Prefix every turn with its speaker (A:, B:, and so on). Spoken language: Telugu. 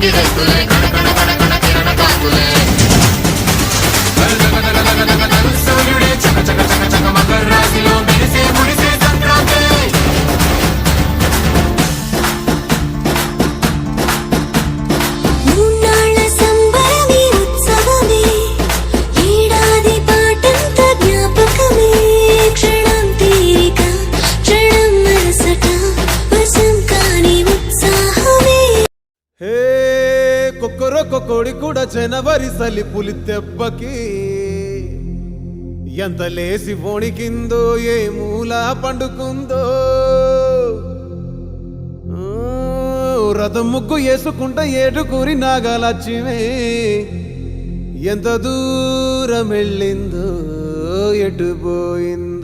A: give us the జనవరి సలి పులి తెబ్బకి. ఎంత లేసి వణికిందో ఏ మూలా పండుకుందో. రథం ముక్కు వేసుకుంట ఏటుకూరి నాగలక్ష్యమే ఎంత దూరం వెళ్ళిందో ఎటు పోయిందో.